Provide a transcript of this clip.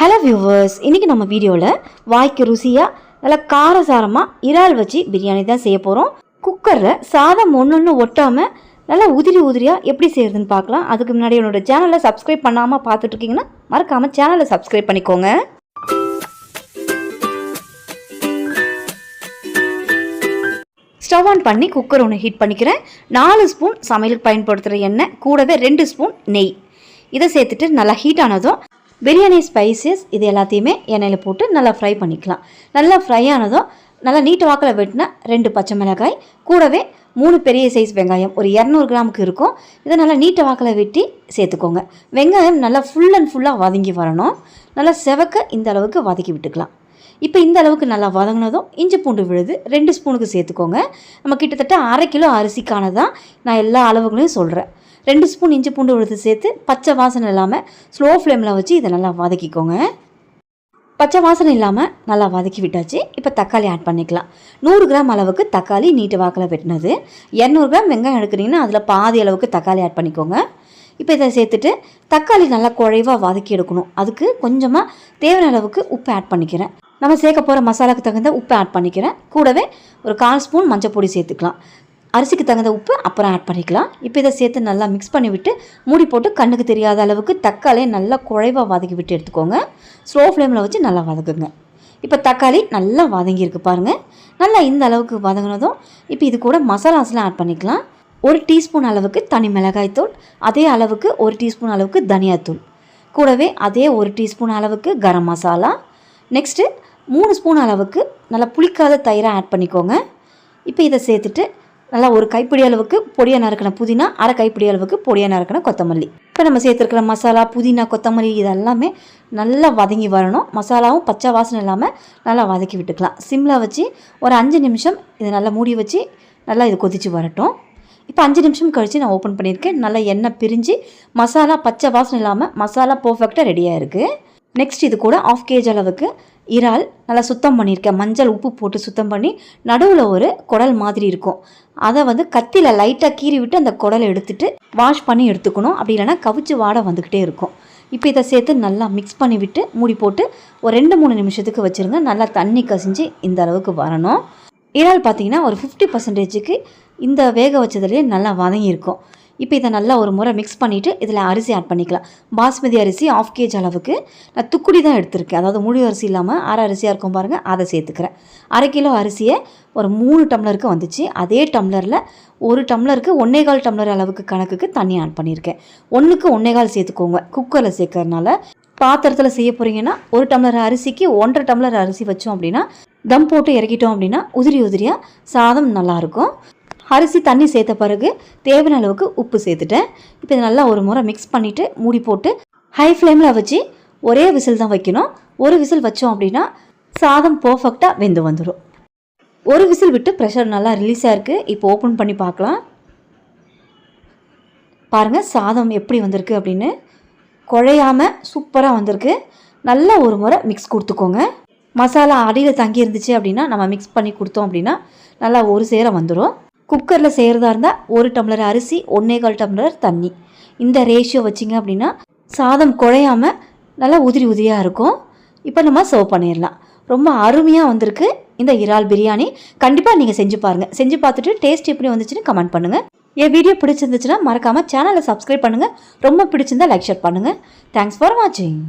Hello viewers இன்றைக்கி நம்ம வீடியோவில் வாய்க்கு ருசியாக நல்லா காரசாரமாக இறால் வச்சு பிரியாணி தான் செய்ய போகிறோம் குக்கரில் சாதம் ஒன்று ஒன்று ஒட்டாமல் நல்லா உதிரி உதிரியாக எப்படி செய்யறதுன்னு பார்க்கலாம். அதுக்கு முன்னாடி என்னோடய சேனலை சப்ஸ்கிரைப் பண்ணாமல் பார்த்துட்ருக்கீங்கன்னா மறக்காமல் சேனலை சப்ஸ்கிரைப் பண்ணிக்கோங்க. ஸ்டவ் ஆன் பண்ணி குக்கர் ஒன்று ஹீட் பண்ணிக்கிறேன். நாலு ஸ்பூன் சமையலுக்கு பயன்படுத்துகிற எண்ணெய் கூடவே ரெண்டு ஸ்பூன் நெய். இதை சேர்த்துட்டு நல்லா ஹீட் ஆனதும் பிரியாணி ஸ்பைசஸ் இது எல்லாத்தையுமே எண்ணெயில் போட்டு நல்லா ஃப்ரை பண்ணிக்கலாம். நல்லா ஃப்ரை ஆனதும் நல்லா நீட்டு வாக்கில் வெட்டின ரெண்டு பச்சை மிளகாய் கூடவே மூணு பெரிய சைஸ் வெங்காயம் ஒரு இரநூறு கிராமுக்கு இருக்கும். இதை நல்லா நீட்டை வாக்கில் வெட்டி சேர்த்துக்கோங்க. வெங்காயம் நல்லா ஃபுல் அண்ட் ஃபுல்லாக வதங்கி வரணும். நல்லா செவக்க இந்த அளவுக்கு வதக்கி விட்டுக்கலாம். இப்போ இந்த அளவுக்கு நல்லா வதங்கினதும் இஞ்சி பூண்டு விழுது ரெண்டு ஸ்பூனுக்கு சேர்த்துக்கோங்க. நம்ம கிட்டத்தட்ட அரை கிலோ அரிசிக்கானதான் நான் எல்லா அளவுகளையும் சொல்கிறேன் ரெண்டு ஸ்பூன் இஞ்சி பூண்டு உழுது சேர்த்து பச்சை வாசனை இல்லாமல் ஸ்லோ ஃப்ளேமில் வச்சு இதை நல்லா வதக்கிக்கோங்க. பச்சை வாசனை இல்லாமல் நல்லா வதக்கி விட்டாச்சு. இப்போ தக்காளி ஆட் பண்ணிக்கலாம். நூறு கிராம் அளவுக்கு தக்காளி நீட்டு வாக்கில் வெட்டினது. இரநூறு கிராம் வெங்காயம் எடுக்கிறீங்கன்னா அதில் பாதி அளவுக்கு தக்காளி ஆட் பண்ணிக்கோங்க. இப்போ இதை சேர்த்துட்டு தக்காளி நல்லா குழைவாக வதக்கி எடுக்கணும். அதுக்கு கொஞ்சமாக தேவையான அளவுக்கு உப்பு ஆட் பண்ணிக்கிறேன். நம்ம சேர்க்க போகிற மசாலாவுக்கு தகுந்த உப்பு ஆட் பண்ணிக்கிறேன். கூடவே ஒரு கால் ஸ்பூன் மஞ்சள் பொடி சேர்த்துக்கலாம். அரிசிக்கு தகுந்த உப்பு அப்புறம் ஆட் பண்ணிக்கலாம். இப்போ இதை சேர்த்து நல்லா மிக்ஸ் பண்ணி விட்டு மூடி போட்டு கண்ணுக்கு தெரியாத அளவுக்கு தக்காளியை நல்லா குழைவாக வதக்கி விட்டு எடுத்துக்கோங்க. ஸ்லோ ஃப்ளேமில் வச்சு நல்லா வதக்குங்க. இப்போ தக்காளி நல்லா வதங்கியிருக்கு பாருங்கள் நல்லா இந்த அளவுக்கு வதங்கினதும் இப்போ இது கூட மசாலாஸ்லாம் ஆட் பண்ணிக்கலாம். ஒரு டீஸ்பூன் அளவுக்கு தனி மிளகாய்த்தூள் அதே அளவுக்கு ஒரு டீஸ்பூன் அளவுக்கு தனியாத்தூள் கூடவே அதே ஒரு டீஸ்பூன் அளவுக்கு கரம் மசாலா. நெக்ஸ்ட்டு மூணு ஸ்பூன் அளவுக்கு நல்லா புளிக்காத தயிரை ஆட் பண்ணிக்கோங்க. இப்போ இதை சேர்த்துட்டு நல்லா ஒரு கைப்பிடி அளவுக்கு பொடியாக நறுக்கின புதினா அரை கைப்பிடி அளவுக்கு பொடியாக நறுக்கின கொத்தமல்லி. இப்போ நம்ம சேர்த்துருக்கிற மசாலா புதினா கொத்தமல்லி இதெல்லாமே நல்லா வதங்கி வரணும். மசாலாவும் பச்சை வாசனை இல்லாமல் நல்லா வதக்கி விட்டுக்கலாம். சிம்மில் வச்சு ஒரு அஞ்சு நிமிஷம் இதை நல்லா மூடி வச்சு நல்லா இது கொதித்து வரட்டும். இப்போ அஞ்சு நிமிஷம் கழித்து நான் ஓப்பன் பண்ணியிருக்கேன். நல்லா எண்ணெய் பிரிஞ்சு மசாலா பச்சை வாசனை இல்லாமல் மசாலா பர்ஃபெக்டாக ரெடியாக இருக்குது நெக்ஸ்ட் இது கூட ஆஃப் கேஜ் அளவுக்கு இறால் நல்லா சுத்தம் பண்ணியிருக்கேன். மஞ்சள் உப்பு போட்டு சுத்தம் பண்ணி நடுவில் ஒரு குடல் மாதிரி இருக்கும். அதை வந்து கத்தியில் லைட்டாக கீறி விட்டு அந்த குடலை எடுத்துட்டு வாஷ் பண்ணி எடுத்துக்கணும். அப்படி இல்லைன்னா கவிச்சு வாடை வந்துக்கிட்டே இருக்கும். இப்போ இதை சேர்த்து நல்லா மிக்ஸ் பண்ணி விட்டு மூடி போட்டு ஒரு ரெண்டு மூணு நிமிஷத்துக்கு வச்சுருங்க. நல்லா தண்ணி கசிஞ்சு இந்த அளவுக்கு வரணும். இறால் பார்த்தீங்கன்னா ஒரு ஃபிஃப்டி பர்சன்டேஜுக்கு இந்த வேக வச்சதுலேயே நல்லா வதங்கியிருக்கும். இப்போ இதை நல்லா ஒரு முறை மிக்ஸ் பண்ணிவிட்டு இதில் அரிசி ஆட் பண்ணிக்கலாம். பாஸ்மதி அரிசி ஆஃப் கேஜ் அளவுக்கு. நான் துக்குடி தான் எடுத்திருக்கேன். அதாவது முழு அரிசி இல்லாமல் அரை அரிசியாக இருக்கும் பாருங்கள் அதை சேர்த்துக்கிறேன். அரை கிலோ அரிசியை ஒரு மூணு டம்ளருக்கு வந்துச்சு. அதே டம்ளரில் ஒரு டம்ளருக்கு ஒன்றே கால் டம்ளர் அளவுக்கு கணக்குக்கு தண்ணி ஆட் பண்ணியிருக்கேன். ஒன்றுக்கு ஒன்றே கால் சேர்த்துக்கோங்க. குக்கரில் சேர்க்கறதுனால பாத்திரத்தில் செய்ய போகிறீங்கன்னா ஒரு டம்ளர் அரிசிக்கு ஒன்றரை டம்ளர் அரிசி வச்சோம் அப்படின்னா தம் போட்டு இறக்கிட்டோம் அப்படின்னா உதிரி உதிரியாக சாதம் நல்லாயிருக்கும் அரிசி தண்ணி சேர்த்த பிறகு தேவையான அளவுக்கு உப்பு சேர்த்துட்டேன். இப்போ இதை நல்லா ஒரு முறை மிக்ஸ் பண்ணிவிட்டு மூடி போட்டு ஹை ஃப்ளேமில் வச்சு ஒரே விசில் தான் வைக்கணும். ஒரு விசில் வச்சோம் அப்படின்னா சாதம் பர்ஃபெக்டாக வெந்து வந்துடும் ஒரு விசில் விட்டு ப்ரெஷர் நல்லா ரிலீஸ் ஆயிருக்கு இப்போ ஓப்பன் பண்ணி பார்க்கலாம். பாருங்கள் சாதம் எப்படி வந்திருக்கு அப்படின்னு. குழையாமல் சூப்பராக வந்திருக்கு. நல்லா ஒரு முறை மிக்ஸ் கொடுத்துக்கோங்க. மசாலா அடியில் தங்கி இருந்துச்சு அப்படின்னா நம்ம மிக்ஸ் பண்ணி கொடுத்தோம் அப்படின்னா நல்லா ஒரு சேர வந்துடும் குக்கரில் செய்கிறதா இருந்தால் ஒரு டம்ளர் அரிசி ஒன்றே கால் டம்ளர் தண்ணி. இந்த ரேஷியோ வச்சிங்க அப்படின்னா சாதம் குழையாமல் நல்லா உதிரி உதிரியாக இருக்கும். இப்போ நம்ம சர்வ் பண்ணிடலாம். ரொம்ப அருமையாக வந்திருக்கு இந்த இறால் பிரியாணி. கண்டிப்பாக நீங்கள் செஞ்சு பாருங்கள் செஞ்சு பார்த்துட்டு டேஸ்ட் எப்படி வந்துச்சுன்னு கமெண்ட் பண்ணுங்கள் என் வீடியோ பிடிச்சிருந்துச்சுன்னா மறக்காமல் சேனலை சப்ஸ்கிரைப் பண்ணுங்கள் ரொம்ப பிடிச்சிருந்தா லைக் ஷேர் பண்ணுங்கள் தேங்க்ஸ் ஃபார் வாட்சிங்